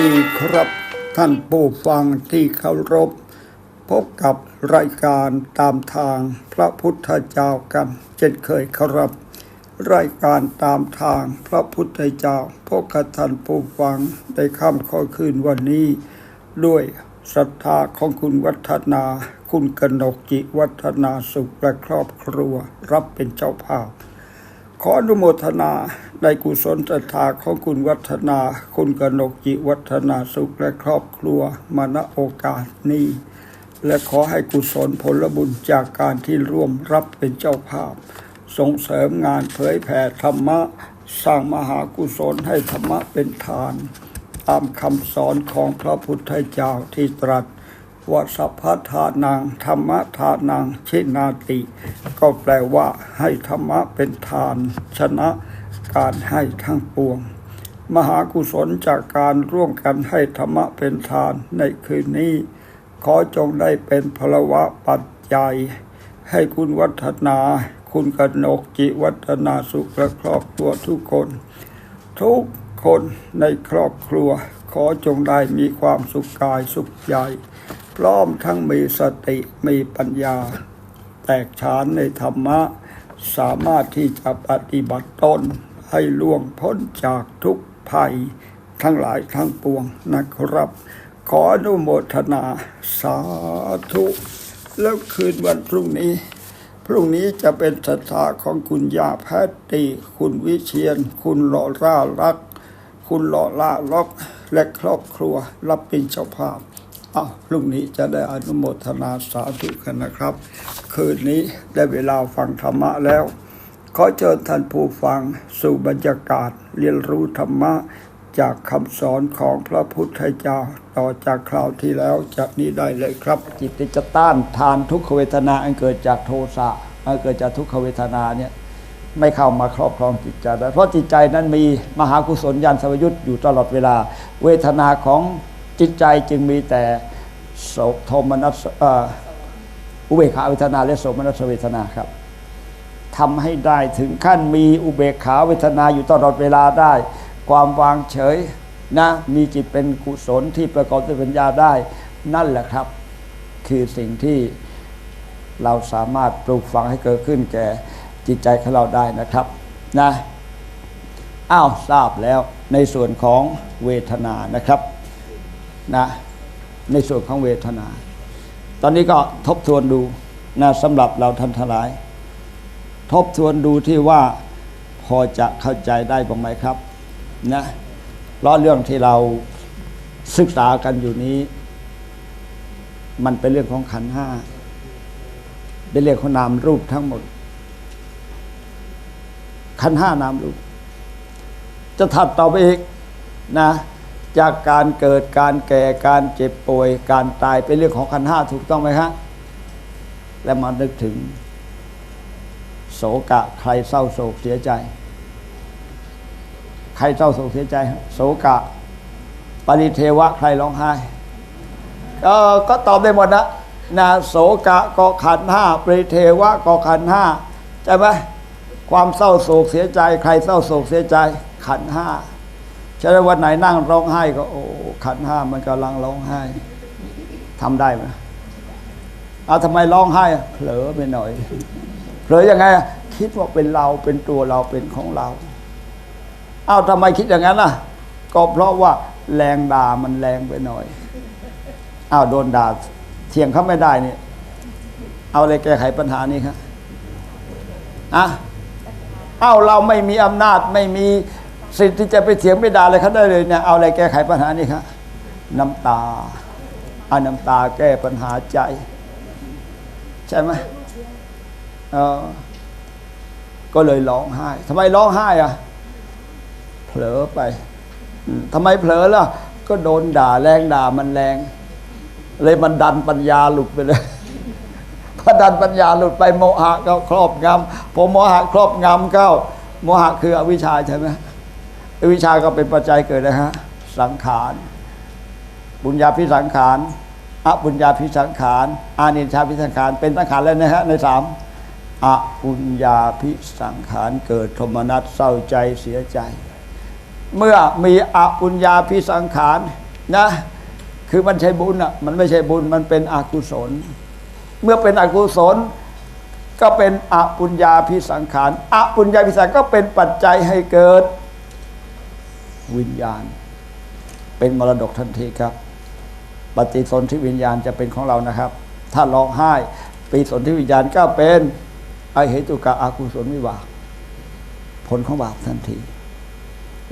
ดีครับ ท่านผู้ฟังที่เคารพ พบกับรายการตามทางพระพุทธเจ้ากันเช่นเคยครับ รายการตามทางพระพุทธเจ้าพบกับท่านผู้ฟังในค่ำข้อคืนวันนี้ ด้วยศรัทธาของคุณวัฒนา คุณกนกจิวัฒนาสุขและครอบครัว รับเป็นเจ้าภาพ ขออนุโมทนาในกุศลศรัทธาของคุณวัฒนา คุณกนกจิวัฒนาสุขและครอบครัวมาณโอกาสนี้ และขอให้กุศลผลบุญจากการที่ร่วมรับเป็นเจ้าภาพ ส่งเสริมงานเผยแผ่ธรรมะ สร้างมหากุศลให้ธรรมะเป็นทาน ตามคำสอนของพระพุทธเจ้าที่ตรัส ว่าสัพพทานังธรรมทานังชินาติ ก็แปลว่า ให้ธรรมะเป็นทาน ชนะการให้ทั้งปวง มหากุศลจากการร่วมกันให้ธรรมะเป็นทานในคืนนี้ ขอจงได้เป็นพลวะปัจจัย ให้คุณวัฒนา คุณกนกจิวัฒนาสุขและครอบครัวทุกคน ทุกคนในครอบครัว ขอจงได้มีความสุขกายสุขใจ ร้อมทั้งมีสติมีปัญญา แตกฉานในธรรมะ สามารถที่จะปฏิบัติตนให้ล่วงพ้นจากทุกภัยทั้งหลายทั้งปวงนะครับ ขออนุโมทนาสาธุ แล้วคืนวันพรุ่งนี้ พรุ่งนี้จะเป็นศรัทธาของคุณยาแพทย์ตีคุณวิเชียน คุณหล่อร่ารัก คุณหล่อล่าล็อกและครอบครัวรับเป็นเจ้าภาพ อ้าวพรุ่งนี้จะได้อนุโมทนาสาธุกันนะครับ คืนนี้ได้เวลาฟังธรรมะแล้ว ขอเชิญท่านผู้ฟังสู่บรรยากาศเรียนรู้ธรรมะจากคำสอนของพระพุทธเจ้าต่อจากคราวที่แล้วจากนี้ได้เลยครับ จิตจะต้านทานทุกขเวทนาอันเกิดจากโทสะอันเกิดจากทุกขเวทนาเนี่ยไม่เข้ามาครอบครองจิตใจได้เพราะจิตใจนั้นมีมหากุศลยันสวยุทธ์อยู่ตลอดเวลา เวทนาของ จิตใจจึงมีแต่โสโทมนัสอุเบกขาเวทนา และโสมนัสเวทนาครับทำให้ได้ถึงขั้นมีอุเบกขาเวทนาอยู่ตลอดเวลาได้ ความวางเฉยนะมีจิตเป็นกุศลที่ประกอบด้วยปัญญาได้ นั่นแหละครับ คือสิ่งที่เราสามารถปลูกฝังให้เกิดขึ้นแก่จิตใจของเราได้นะครับนะอ้าวทราบแล้วในส่วนของเวทนานะครับ นะในส่วนของเวทนา ตอนนี้ก็ทบทวนดูนะสำหรับเราท่านทั้งหลาย ทบทวนดูที่ว่าพอจะเข้าใจได้บ้างไหมครับนะเพราะเรื่องที่เราศึกษากันอยู่นี้ มันเป็นเรื่องของขันห้าเป็นเรื่องของนามรูปทั้งหมด ขันห้านามรูป จะถัดต่อไปอีกนะ จากการเกิดการแก่การเจ็บป่วย การตายเป็นเรื่องของขันห้าถูกต้องไหมครับแล้วมานึกถึง โศกะใครเศร้าโศกเสียใจ ใครเศร้าโศกเสียใจ โศกะ ปริเทวะใครร้องไห้เออก็ตอบได้หมดนะนะโสกะก็ขันห้าปริเทวะก็ขันห้าใช่ไหมความเศร้าโศกเสียใจ ใครเศร้าโศกเสียใจ ขันห้า ฉะนั้นวันไหนนั่งร้องไห้ก็โอ้ขันห้ามันกำลังร้องไห้ทำได้ไหมเอาทำไมร้องไห้ เผลอไปหน่อย เผลอยังไง คิดว่าเป็นเราเป็นตัวเราเป็นของเรา เอาทำไมคิดอย่างนั้นล่ะ ก็เพราะว่าแรงด่ามันแรงไปหน่อยอ้าวโดนด่าเถียงเขาไม่ได้นี่เอาอะไรแก้ไขปัญหานี้ครับอะเอ้าเราไม่มีอำนาจไม่มี สิทธิ์ที่จะไปเถียงไม่ด่าอะไรเขาได้เลยเนี่ยเอาอะไรแก้ไขปัญหานี้ครับน้ำตาอาน้ำตาแก้ปัญหาใจ ใช่ไหมเออก็เลยร้องไห้ทำไมร้องไห้อะ เผลอไปทำไมเผลอล่ะ ก็โดนด่าแรงด่ามันแรง เลยมันดันปัญญาหลุดไปเลยพอดันปัญญาหลุดไปโมหะก็ครอบงำพอโมหะครอบงำเข้าโมหะคืออวิชชาใช่ไหม วิชาก็เป็นปัจจัยเกิดนะฮะสังขารบุญญาพิสังขารอบุญญาพิสังขารอานินชาพิสังขารเป็นสังขารแล้วนะฮะในสามอบุญญาพิสังขารเกิดโทมนัสเศร้าใจเสียใจ เมื่อมีอปุญญาพิสังขารนะคือมันใช่บุญอะมันไม่ใช่บุญมันเป็นอกุศล เมื่อเป็นอกุศล ก็เป็นอปุญญาพิสังขารอปุญญาพิสังขารก็เป็นปัจจัยให้เกิด วิญญาณ เป็นมรดกทันทีครับ ปฏิสนธิวิญญาณจะเป็นของเรานะครับ ถ้าร้องไห้ปฏิสนธิวิญญาณก็เป็นอเหตุกะอากุศลวิบากผลของบาปทันที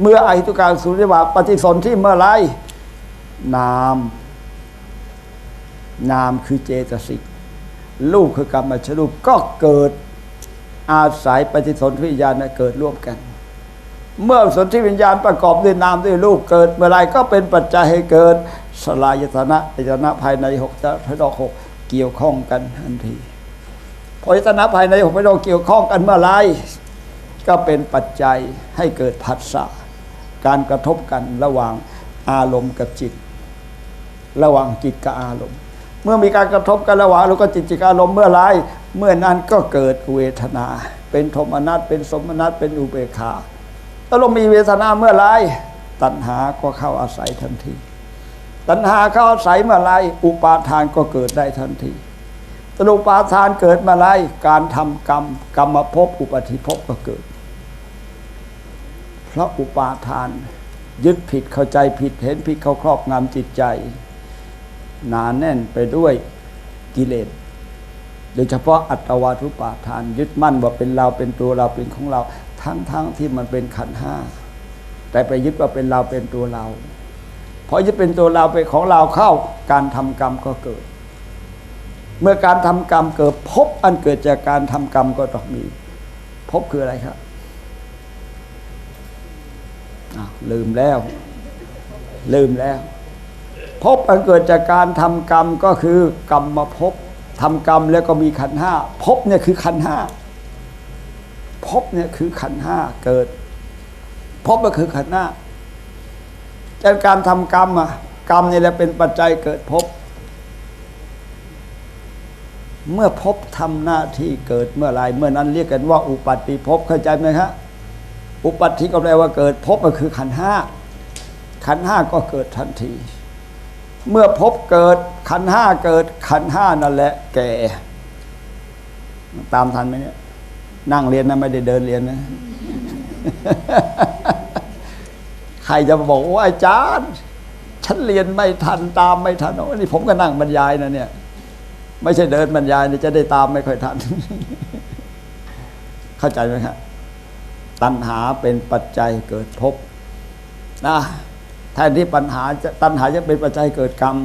เมื่ออเหตุกะอากุศลวิบาปฏิสนธิเมื่อไรนาม นามคือเจตสิกรูปคือกรรมชรูปก็เกิดอาศัยปฏิสนธิวิญญาณน่ะเกิดร่วมกัน เมื่อสนธิวิญญาณประกอบด้วยนามด้วยรูปเกิด เมื่อไรก็เป็นปัจจัยให้เกิดสลายตนะอายตนะภายในหกจะพระดอกหกเกี่ยวข้องกันทันทีพออายตนะภายในหกพระดอกเกี่ยวข้องกันเมื่อไรก็เป็นปัจจัยให้เกิดผัสสะการกระทบกันระหว่างอารมณ์กับจิต ระหว่างจิตกับอารมณ์ เมื่อมีการกระทบกันระหว่างแล้วก็จิตจิตกับอารมณ์เมื่อไรเมื่อนั้นก็เกิดเวทนา เป็นโทมนัสเป็นสมนัสเป็นอุเบกขา ถ้าเรามีเวทนาเมื่อไรตัณหาก็เข้าอาศัยทันที ตัณหาเข้าอาศัยเมื่อไรอุปาทานก็เกิดได้ทันทีตอุปาทานเกิดเมื่อไรการทำกรรมกรรมภพอุปธิภพก็เกิด เพราะอุปาทาน ยึดผิดเข้าใจผิดเห็นผิดเข้าครอบงำจิตใจ หนาแน่นไปด้วยกิเลสโดยเฉพาะอัตวาทุปาทาน ยึดมั่นว่าเป็นเราเป็นตัวเราเป็นของเรา ทั้งๆทที่มันเป็นขันห้าแต่ไปยึดว่าเป็นเราเป็นตัวเราพอยึดเป็นตัวเราเป็นของเราเข้าการทำกรรมก็เกิด เมื่อการทำกรรมเกิดพบอันเกิดจากการทำกรรมก็ต้องมีพบคืออะไรครับลืมแล้ว ลืมแล้ว พบอันเกิดจากการทำกรรมก็คือกรรมมาพบทำกรรมแล้วก็มีขันห้าพบเนี่ยคือขันห้า พบเนี่ยคือขันห้าเกิด พบก็คือขันห้าจากการทำกรรมอะกรรมนี่แหละเป็นปัจจัยเกิดพบ เมื่อพบทำหน้าที่เกิดเมื่อไรเมื่อนั้นเรียกกันว่าอุปัตติภพเข้าใจไหมครับอุปัตติก็แปลว่าเกิดพบก็คือขันห้าขันห้าก็เกิดทันที เมื่อพบเกิดขันห้าเกิดขันห้านั่นแหละแก่ ตามทันไหมเนี่ย นั่งเรียนนะไม่ได้เดินเรียนนะ ใครจะบอกว่าอาจารย์ฉันเรียนไม่ทันตามไม่ทันโอ้นี่ผมก็นั่งบรรยายนะเนี่ย ไม่ใช่เดินบรรยายเนี่ยจะได้ตามไม่ค่อยทัน เข้าใจไหมครับตัณหาเป็นปัจจัยเกิดภพนะแทนที่ปัญหาจะตัณหาจะเป็นปัจจัยเกิดกรรม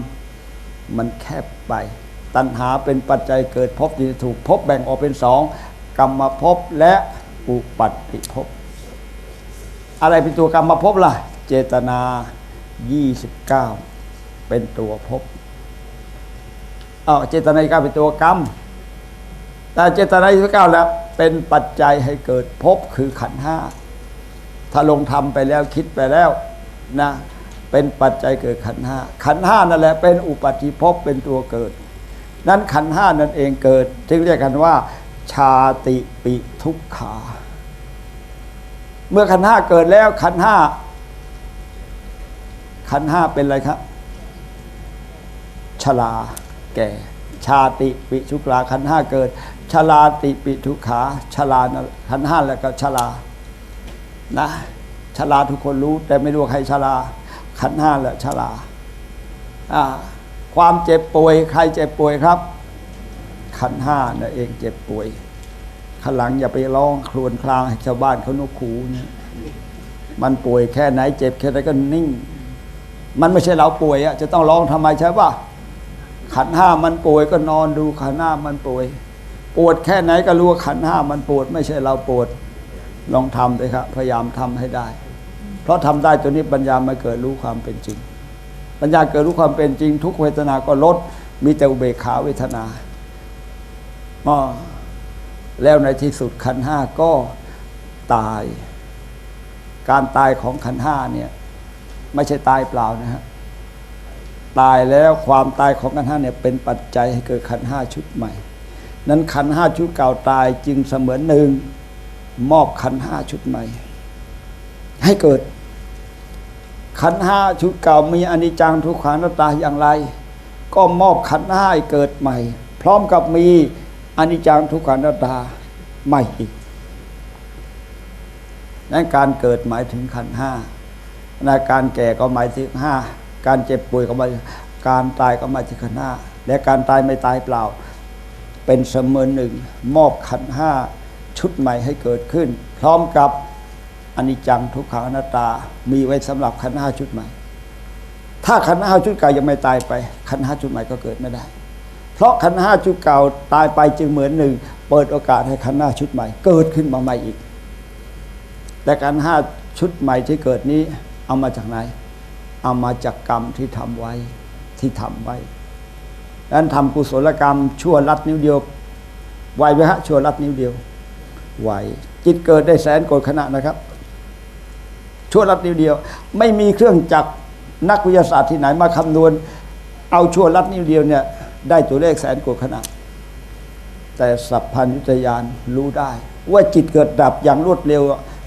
มันแคบไป ตัณหาเป็นปัจจัยเกิดภพที่ถูกภพแบ่งออกเป็นสอง กรรมภพและอุปัติภพ อะไรเป็นตัวกรรมภพล่ะ เจตนา 29 เป็นตัวภพเอาเจตนา29เป็นตัวกรรม แต่เจตนา29แล้ว เป็นปัจจัยให้เกิดภพคือขันห้าถ้าลงทำไปแล้วคิดไปแล้วนะเป็นปัจจัยเกิดขันห้าขันห้านั่นแหละเป็นอุปาทิภพเป็นตัวเกิด นั้นขันห้านั่นเองเกิด จึงเรียกกันว่า ชาติปิทุกขา เมื่อขันห้าเกิดแล้วขันห้าขันห้าเป็นอะไรครับชราแก่ ชาติปิทุกขาขันห้าเกิดชราติปิทุกขาชราขันห้าแล้วก็ชรานะชราทุกคนรู้ แต่ไม่รู้ใครชราขันห้าแหละชราความเจ็บป่วย ใครเจ็บป่วยครับ ขันห้านั่นเองเจ็บป่วยขันหลังอย่าไปร้องครวญครางให้ชาวบ้านเขานกขูเนี่ยมันป่วยแค่ไหนเจ็บแค่ไหนก็นิ่ง มันไม่ใช่เราป่วยอะจะต้องร้องทำไมใช่ปะขันห้ามันป่วยก็นอนดูขันห้ามันป่วย ปวดแค่ไหนก็รู้ว่าขันห้ามันปวด ไม่ใช่เราปวดลองทำเลยครับพยายามทำให้ได้ เพราะทำได้ตัวนี้ปัญญามาเกิดรู้ความเป็นจริง ปัญญาเกิดรู้ความเป็นจริง ทุกเวทนาก็ลดมีแต่อุเบกขาเวทนา อ๋อแล้วในที่สุดขันห้าก็ตาย การตายของขันห้าเนี่ย ไม่ใช่ตายเปล่านะฮะตายแล้วความตายของขันห้าเนี่ยเป็นปัจจัยให้เกิดขันห้าชุดใหม่ นั้นขันห้าชุดเก่าตายจึงเสมือนหนึ่งมอบขันห้าชุดใหม่ ให้เกิด ขันห้าชุดเก่ามีอนิจจังทุกขังนัตตาอย่างไร ก็มอบขันห้าให้เกิดใหม่ พร้อมกับมี อนิจจังทุกขังอนัตตาใหม่อีกนั้นการเกิดหมายถึงขันห้านการแก่ก็หมายถึงห้าการเจ็บป่วยก็หมายการตายก็หมายถึงขันห้าและการตายไม่ตายเปล่า เป็นเสมือนหนึ่ง มอบขันห้าชุดใหม่ให้เกิดขึ้น พร้อมกับอนิจจังทุกขังอนัตตา มีไว้สำหรับขันห้าชุดใหม่ ถ้าขันห้าชุดเก่ายังไม่ตายไปขันห้าชุดใหม่ก็เกิดไม่ได้ เพราะขันห้าชุดเก่าตายไปจึงเหมือนหนึ่ง เปิดโอกาสให้ขันห้าชุดใหม่ เกิดขึ้นมาใหม่อีก แต่ขันห้าชุดใหม่ที่เกิดนี้เอามาจากไหน เอามาจากกรรมที่ทำไว้ที่ทำไว้ดังนั้นทำกุศลกรรมชั่วลัดนิ้วเดียวไหวไหมฮะชั่วลัดนิ้วเดียวไหวจิตเกิดได้แสนโกรธขณะนะครับ ชั่วลัดนิ้วเดียว ไม่มีเครื่องจักรนักวิทยาศาสตร์ที่ไหนมาคำนวณ เอาชั่วลัดนิ้วเดียวเนี่ย ได้ตัวเลขแสนโกรธขณะ แต่สัพพัญญุตยานรู้ได้ ว่าจิตเกิดดับอย่างรวดเร็ว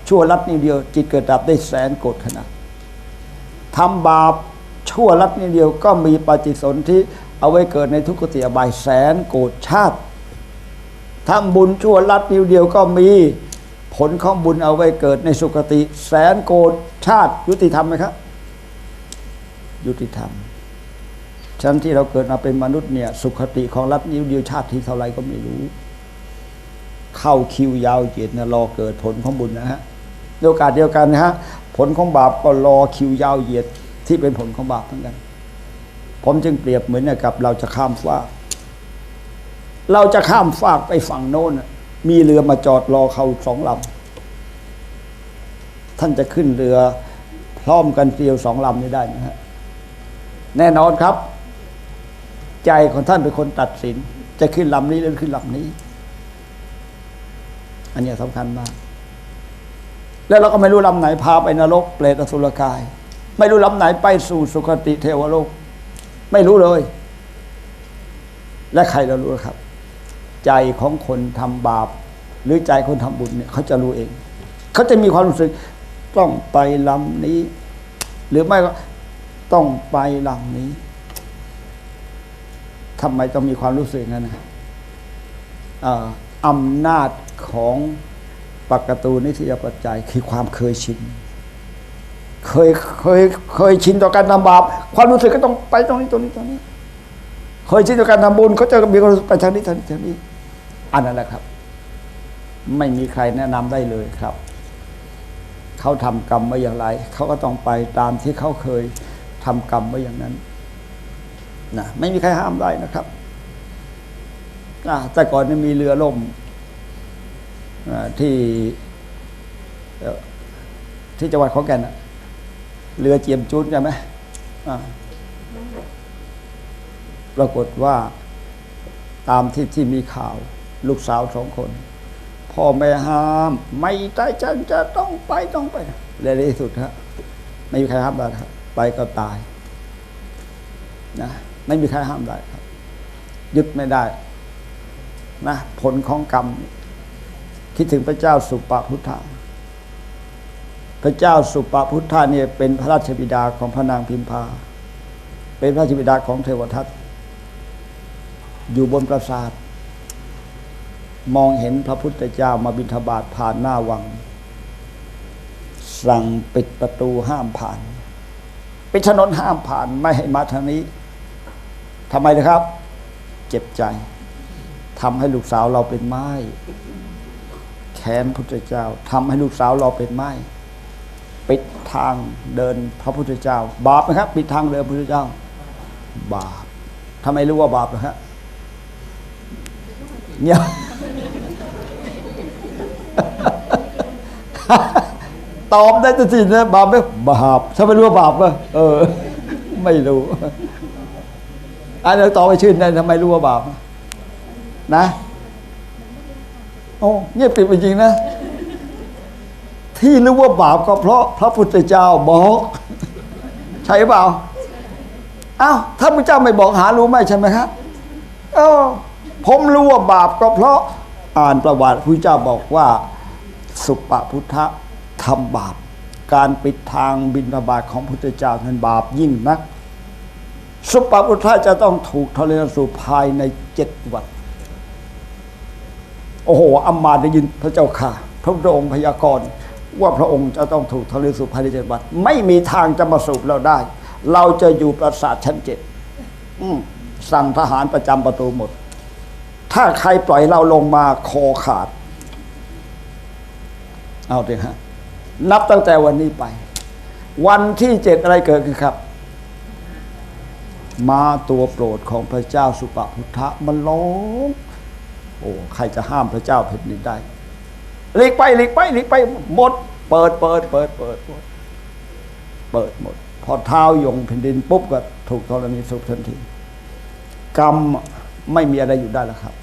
ชั่วลัดนิ้วเดียว จิตเกิดดับได้แสนโกรธขณะทำบาปชั่วลัดนิ้วเดียวก็มีปฏิสนธิเอาไว้เกิดในทุกขติอบายแสนโกรธชาติทำบุญชั่วลัดนิ้วเดียวก็มีผลของบุญเอาไว้เกิดในสุคติ แสนโกรธชาติ ยุติธรรมไหมครับ ยุติธรรม ชั้นที่เราเกิดมาเป็นมนุษย์เนี่ยสุขติของรัฐนิ้วเดียวชาติที่เท่าไรก็ไม่รู้ เข้าคิวยาวเหยียดนะรอเกิดผลของบุญนะฮะโอกาสเดียวกันนะฮะผลของบาปก็รอคิวยาวเหยียดที่เป็นผลของบาปทั้งกัน ผมจึงเปรียบเหมือนกับ เราจะข้ามฟาก เราจะข้ามฟากไปฝั่งโน้นมีเรือมาจอดรอเขาสองลำท่านจะขึ้นเรือพร้อมกันเดียวสองลำนี้ได้นะฮะแน่นอนครับ ใจของท่านเป็นคนตัดสิน จะขึ้นลำนี้หรือขึ้นลำนี้ อันนี้สำคัญมาก แล้วเราก็ไม่รู้ลำไหนพาไปนรกเปรตอสุรกาย ไม่รู้ลำไหนไปสู่สุคติเทวโลก ไม่รู้เลย และใครเรารู้ครับ ใจของคนทำบาป หรือใจคนทำบุญเนี่ยเขาจะรู้เอง เขาจะมีความรู้สึกต้องไปลำนี้ หรือไม่ก็ต้องไปลำนี้ ทำไมต้องมีความรู้สึกงั้นนะอำนาจของปกตูนิสยปัจจัย คือความเคยชิน เคยเคยเคยชินต่อการทำบาปความรู้สึกก็ต้องไปตรงนี้ตรงนี้ตรงนี้ เคยชินต่อการทำบุญเขาจะมีความรู้สึกไปทางนี้ทางนี้ทางนี้อันนั้นแหละครับ ไม่มีใครแนะนำได้เลยครับเขาทำกรรมมาอย่างไรเขาก็ต้องไปตามที่เขาเคยทำกรรมไว้อย่างนั้น นะไม่มีใครห้ามได้นะครับอะแต่ก่อนนี่มีเรือล่มอ่าที่ที่จังหวัดขอนแก่นะเรือเจียมจุนใช่ไหมปรากฏว่าตามที่ที่มีข่าว ลูกสาวสองคน พ่อแม่ห้าม ไม่ได้ฉันจะต้องไปต้องไปและในที่สุดฮะไม่มีใครห้ามได้ครับไปก็ตายนะ ไม่มีใครห้ามได้ครับ ยึดไม่ได้นะผลของกรรม คิดถึงพระเจ้าสุปาพุทธาพระเจ้าสุปาพุทธาเนี่ยเป็นพระราชบิดาของพระนางพิมพา เป็นพระราชบิดาของเทวทัตอยู่บนปราสาท มองเห็นพระพุทธเจ้ามาบิณฑบาตผ่านหน้าวัง สั่งปิดประตูห้ามผ่านเป็นถนนห้ามผ่านไม่ให้มาทางนี้ ทำไมนะครับ เจ็บใจทำให้ลูกสาวเราเป็นไม้แค้นพุทธเจ้าทำให้ลูกสาวเราเป็นไม้ปิดทางเดินพระพุทธเจ้า บาปไหมครับ ปิดทางเดินพระพุทธเจ้า บาปทำไมรู้ว่าบาปนะฮะเนี่ยตอบได้จะสินะบาปไหมบาปถ้าไม่รู้ว่าบาปก็เออ ไม่รู้ อันนี้ต่อไปชื่นได้ทำไมรู้ว่าบาปนะโอ้เงียบปิดไปจริงนะ ที่รู้ว่าบาปก็เพราะพระพุทธเจ้าบอก ใช่เปล่าอ้าวถ้าพระเจ้าไม่บอกหารู้ไหมใช่ไหมครับเออผมรู้ว่าบาปก็เพราะอ่านประวัติพระเจ้าบอกว่า สุปปพุทธะทำบาป การปิดทางบินบาตของพุทธเจ้านั้นบาปยิ่งนัก สุปาพุทธะจะต้องถูกทะเลนสู่ภายในเจ็ดวัน โอ้โหอัมมาตย์ได้ยินพระเจ้าค่ะ พระพองค์พยากรณ์ว่าพระองค์จะต้องถูกทะเลสู่ภายในเจ็ดวัน ไม่มีทางจะมาสูบเราได้ เราจะอยู่ปราสาทชั้นเจ็ดสั่งทหารประจำประตูหมด ถ้าใครปล่อยเราลงมาคอขาด เอาเถอะฮะ นับตั้งแต่วันนี้ไป วันที่เจ็ดอะไรเกิดขึ้นครับ มาตัวโปรดของพระเจ้าสุปพุทธะมันร้องโอ้ใครจะห้ามพระเจ้าแผ่นดินได้หลีกไปหลีกไปหลีกไปหมด เปิดเปิดเปิดเปิดเปิดเปิดหมด พอเท้ายงแผ่นดินปุ๊บก็ถูกธรณีสุขทันทีกรรมไม่มีอะไรหยุดได้แล้วครับ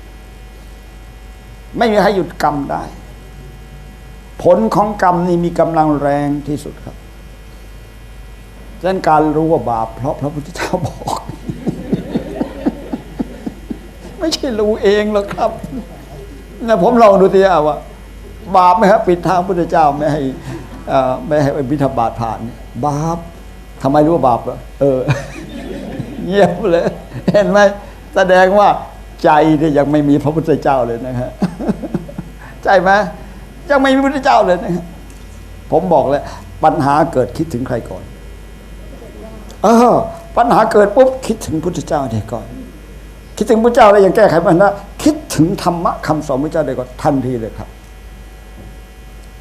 ไม่มีใครหยุดกรรมได้ ผลของกรรมนี่มีกำลังแรงที่สุดครับ ดันั้นการรู้ว่าบาปเพราะพระพุทธเจ้าบอก ไม่ใช่รู้เองหรอกครับนะผมลองดูที่ว่า บาปไหมครับ ปิดทางพุทธเจ้าไม่ให้ไม่ให้บิณฑบาตผ่านเนี่ยบาปทำไมรู้ว่าบาปเอเออเงียบเลย เห็นไหมแสดงว่าใจเนี่ยยังไม่มีพระพุทธเจ้าเลยนะฮะใช่ไหมยังไม่มีพระพุทธเจ้าเลยนะฮะผมบอกเลยปัญหาเกิดคิดถึงใครก่อน เออ ปัญหาเกิดปุ๊บคิดถึงพุทธเจ้าเดียก่อน คิดถึงพระเจ้าแล้วยังแก้ไขปัญหาคิดถึงธรรมะคำสอนพระเจ้าเดียก่อนทันทีเลยครับ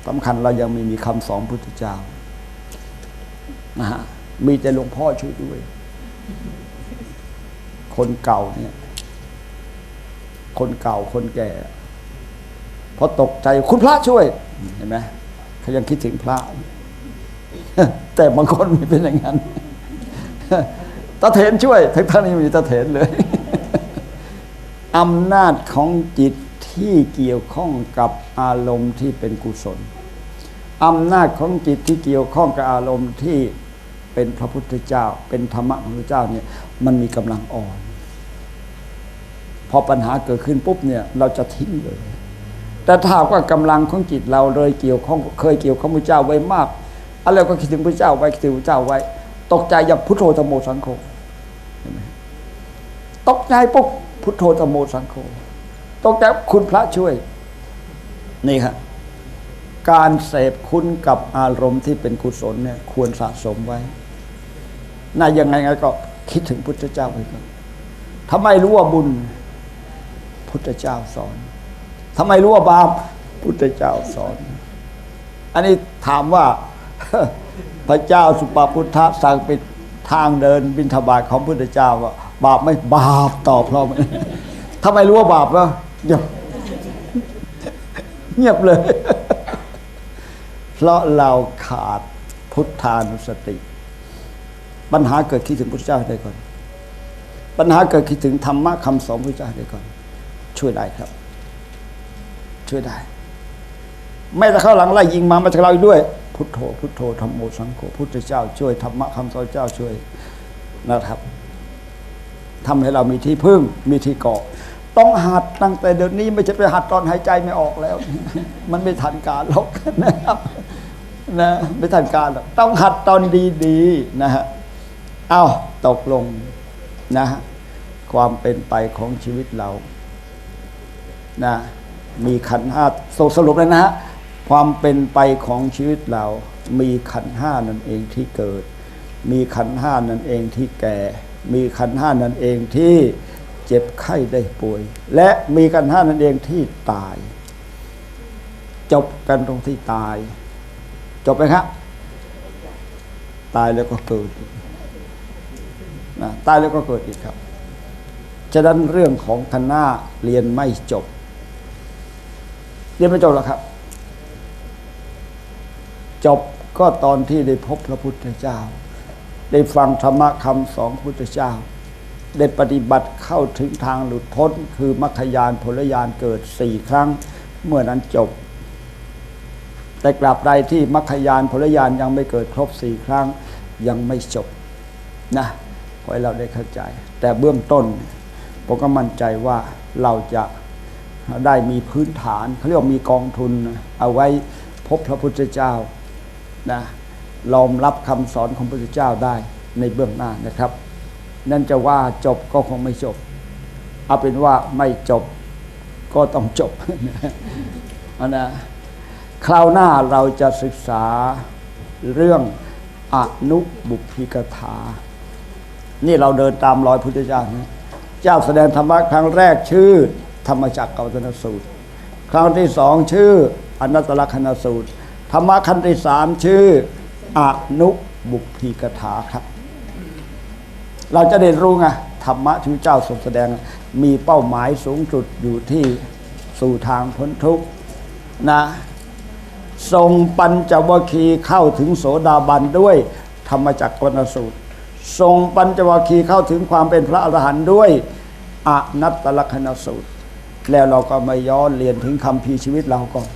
สำคัญเรายังไม่มีคำสอนพุทธเจ้านะฮะมีแต่หลวงพ่อช่วยด้วย คนเก่าเนี่ย คนเก่าคนแก่พอตกใจคุณพระช่วย เห็นไหมเขายังคิดถึงพระ แต่บางคนไม่เป็นอย่างนั้น ตาเถนช่วยทั้งท่านนี้มีตาเถนเลยอำนาจของจิตที่เกี่ยวข้องกับอารมณ์ที่เป็นกุศลอำนาจของจิตที่เกี่ยวข้องกับอารมณ์ที่เป็นพระพุทธเจ้า เป็นธรรมะของพระเจ้าเนี่ยมันมีกำลังอ่อน พอปัญหาเกิดขึ้นปุ๊บเนี่ยเราจะทิ้งเลย แต่ถ้าว่ากำลังของจิตเราเลยเกี่ยวข้องเคยเกี่ยวข้องพระเจ้าไว้มากอะไรก็คิดถึงพระเจ้าไว้คิดถึงพระเจ้าไว้ ตกใจอย่าพุทโธธรรมโมสังโฆเห็นไหมตกใจปุ๊บพุทโธธรรมโมสังโฆตกใจคุณพระช่วย นี่ครับการเสพคุณกับอารมณ์ที่เป็นกุศลเนี่ย ควรสะสมไว้น่ายังไงไงก็คิดถึงพุทธเจ้าไปก่อนทำไมรู้ว่าบุญ พุทธเจ้าสอนทำไมรู้ว่าบาปพุทธเจ้าสอน อันนี้ถามว่า พระเจ้าสุปาพุทธะสั่งปิดทางเดินบินทบาทของพุทธเจ้าว่าบาปไม่บาปตอบเราไหมทำไมรู้ว่าบาปวะเงียบเงียบเลย เพราะเราขาดพุทธานุสติ ปัญหาเกิดคิดถึงพุทธเจ้าให้ได้ก่อน ปัญหาเกิดคิดถึงธรรมะคำสอนพระเจ้าให้ได้ก่อน ช่วยได้ครับ ช่วยได้ ไม่แต่เข้าหลังไล่ยิงมามาจากเราอีกด้วย พุทโธ พุทโธธรรมโมสังโฆพุทธเจ้าช่วยธรรมะคำสอนเจ้าช่วยนะครับทำให้เรามีที่พึ่งมีที่เกาะ ต้องหัดตั้งแต่เดี๋ยวนี้ไม่ใช่ไปหัดตอนหายใจไม่ออกแล้ว มันไม่ทันการหรอกนะครับนะไม่ทันการหรอกต้องหัดตอนดีๆนะฮะเอาตกลงนะฮะความเป็นไปของชีวิตเรานะมีขันธ์ห้าสสรุปเลยนะฮะ ความเป็นไปของชีวิตเรา มีขันห้านั่นเองที่เกิด มีขันห้านั่นเองที่แก่ มีขันห้านั่นเองที่เจ็บไข้ได้ป่วย และมีขันห้านั่นเองที่ตาย จบกันตรงที่ตาย จบไหมครับตายแล้วก็เกิดอีกนะตายแล้วก็เกิดอีกครับ ฉะนั้นเรื่องของคณะเรียนไม่จบ เรียนไม่จบหรอกครับ จบก็ตอนที่ได้พบพระพุทธเจ้า ได้ฟังธรรมะคำสอนพระพุทธเจ้า ได้ปฏิบัติเข้าถึงทางหลุดพ้น คือมรรคยานผลยานเกิดสี่ครั้ง เมื่อนั้นจบ แต่กราบใดที่มรรคยานผลยานยังไม่เกิดครบสี่ครั้งยังไม่จบนะขอให้เราได้เข้าใจ แต่เบื้องต้นผมก็มั่นใจว่าเราจะได้มีพื้นฐานเขาเรียกว่ามีกองทุนเอาไว้พบพระพุทธเจ้า นะรอมรับคำสอนของพระพุทธเจ้าได้ในเบื้องหน้านะครับ นั่นจะว่าจบก็คงไม่จบ เอาเป็นว่าไม่จบก็ต้องจบอันนะคราวหน้าเราจะศึกษาเรื่องอนุบุพิกถา นี่เราเดินตามรอยพุทธเจ้านะเจ้าแสดงธรรมะครั้งแรกชื่อ ธรรมจักรกัปตนสูตร ครั้งที่สองชื่ออนัตตลกนสูตร ธรรมะขั้นที่สามชื่ออนุบุพีกถาครับ เราจะได้รู้ไงธรรมะที่เจ้าทรงแสดงมีเป้าหมายสูงสุดอยู่ที่สู่ทางพ้นทุกข์นะทรงปัญจวัคคีย์เข้าถึงโสดาบันด้วย ธรรมจักรวนสูตร ทรงปัญจวัคคีย์เข้าถึงความเป็นพระอรหันต์ด้วยอนัตตลกนสูตร แล้วเราก็มาย้อนเรียนถึงคำพีชีวิตเราก่อน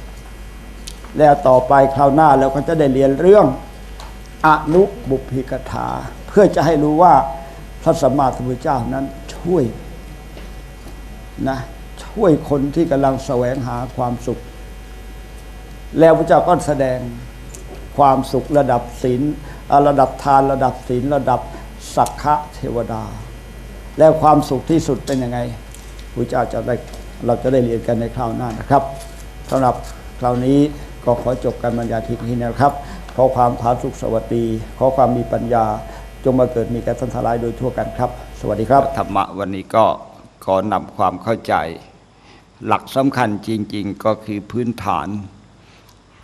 แล้วต่อไปคราวหน้าเราก็จะได้เรียนเรื่องอนุบุพิกถา เพื่อจะให้รู้ว่าพระสัมมาสัมพุทธเจ้านั้นช่วยนะช่วยคนที่กำลังแสวงหาความสุข แล้วพระเจ้าก็แสดงความสุขระดับศีลระดับทานระดับศีลระดับสักขะเทวดา แล้วความสุขที่สุดเป็นยังไงพระเจ้าจะได้เราจะได้เรียนกันในคราวหน้านะครับสำหรับคราวนี้ ก็ขอจบการบรรยายที่นี้นะครับ ขอความผาสุขสวัสดี ขอความมีปัญญา จงมาเกิดมีแก่ท่านทลายโดยทั่วกันครับ สวัสดีครับ ธรรมะวันนี้ก็ขอนำความเข้าใจ หลักสำคัญจริง ๆ ก็คือพื้นฐาน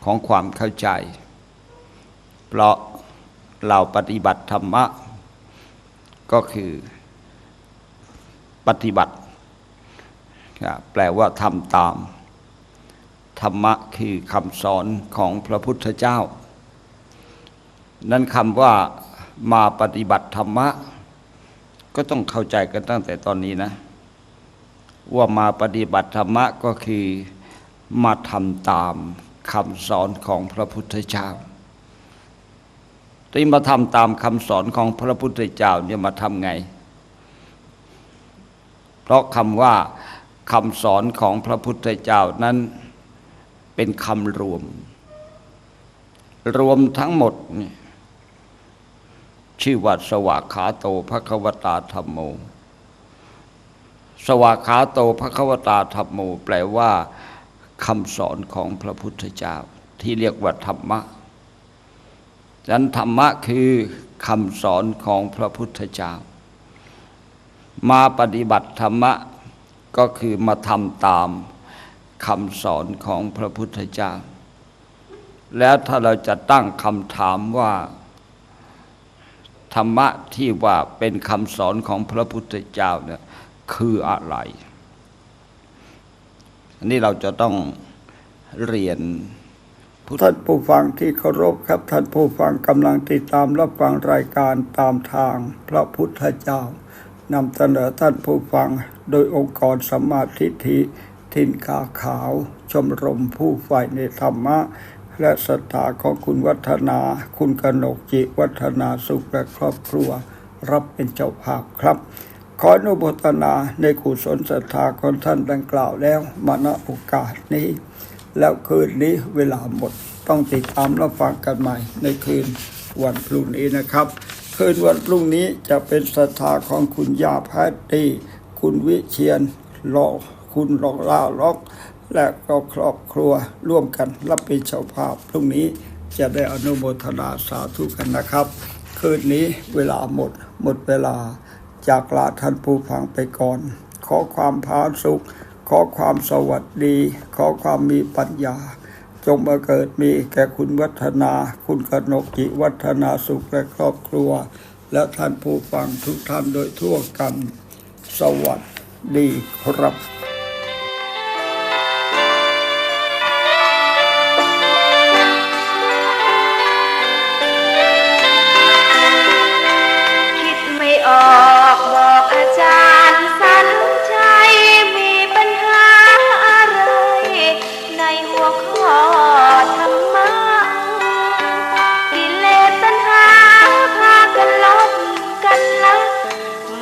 ของความเข้าใจ เพราะเราปฏิบัติธรรมะ ก็คือปฏิบัติ แปลว่าทำตาม ธรรมะคือคำสอนของพระพุทธเจ้า นั้นคำว่ามาปฏิบัติธรรมะ ก็ต้องเข้าใจกันตั้งแต่ตอนนี้นะ ว่ามาปฏิบัติธรรมะก็คือมาทำตามคำสอนของพระพุทธเจ้าที่มาทำตามคำสอนของพระพุทธเจ้าเนี่ยมาทำไง เพราะคำว่าคำสอนของพระพุทธเจ้านั้น เป็นคำรวม รวมทั้งหมดนี่ชื่อว่าสวากขาโตภควตาธรรมโม สวากขาโตภควตาธรรมโม แปลว่าคำสอนของพระพุทธเจ้า ที่เรียกว่าธรรมะฉะนั้นธรรมะคือคำสอนของพระพุทธเจ้า มาปฏิบัติธรรมะก็คือมาทำตาม คำสอนของพระพุทธเจ้า แล้วถ้าเราจะตั้งคำถามว่า ธรรมะที่ว่าเป็นคำสอนของพระพุทธเจ้าเนี่ยคืออะไร อันนี้เราจะต้องเรียนท่านผู้ฟังที่เคารพครับ ท่านผู้ฟังกำลังติดตามรับฟังรายการตามทางพระพุทธเจ้านำเสนอท่านผู้ฟังโดยองค์กรสมมาธิฐิ ทินกาขาว ชมรมผู้ใฝ่ในธรรมะ และศรัทธาของคุณวัฒนา คุณกนกจิวัฒนาสุขและครอบครัว รับเป็นเจ้าภาพครับ ขออนุโมทนาในกุศลศรัทธาของท่านดังกล่าวแล้วมาณโอกาสนี้ แล้วคืนนี้เวลาหมดต้องติดตามรับฟังกันใหม่ในคืนวันพรุ่งนี้นะครับ คืนวันพรุ่งนี้จะเป็นศรัทธาของคุณยาแพทตีคุณวิเชียนรอ คุณรองล่าล็อก และก็ครอบครัวร่วมกันรับเป็นเจ้าภาพพรุ่งนี้จะได้อนุโมทนาสาธุกันนะครับ คืนนี้เวลาหมดหมดเวลา จากลาท่านผู้ฟังไปก่อน ขอความพาสุข ขอความสวัสดี ขอความมีปัญญา จงมาเกิดมีแก่คุณวัฒนา คุณกนกจิวัฒนาสุขและครอบครัว และท่านผู้ฟังทุกท่านโดยทั่วกัน สวัสดีครับ